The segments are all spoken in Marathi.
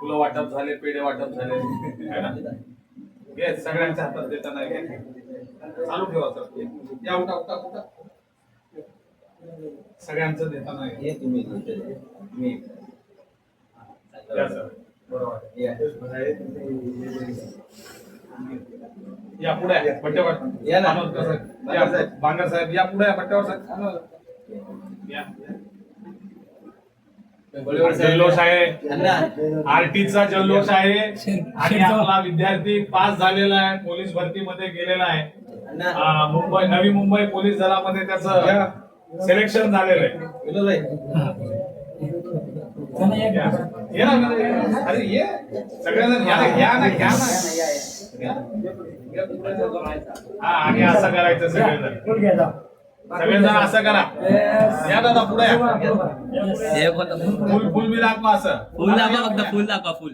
फुलं वाटप झाले पेढे वाटप झाले. ना? घे सगळ्यांच्या हातात देताना घे चालू ठेवा सर. या उठा उठा उठा. सगळ्यांचं देताना घे. हे तुम्ही मी. या सर. बरोबर. या पुढे या, बट्ट्यावर या ना. बांगर साहेब. या पुढे या. बट्ट्यावर सर या. जल्लोष आहे. आरटीचा जल्लोष आहे. आणि आपला विद्यार्थी पास झालेला आहे. पोलीस भरतीमध्ये गेलेला आहे. मुंबई नवी मुंबई पोलीस दलामध्ये त्याचं सिलेक्शन झालेलं आहे. या. ना, ये ना. अरे ये. सगळेजण या ना घ्या ना. घ्या ना हा आणि असं करायचं सगळेजण. सगळेजण असं करा. या दादा पुढे या. फुल फुल बी दाखवा असं. फुल दाखवा फक्त फुल दाखवा फुल.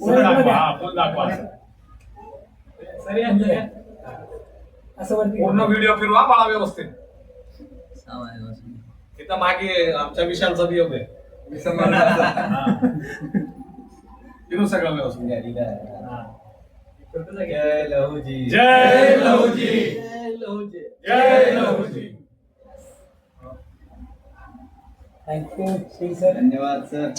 फुल दाखवा हा फुल दाखवा असं. पूर्ण व्हिडिओ फिरवा बाळा व्यवस्थित. तिथं मागे आमच्या विशालचा बी उभे फिरू सगळं व्यवस्थित. जय लहूजी जय लहूजी जय लहूजी जय लहूजी थँक्यू सर धन्यवाद सर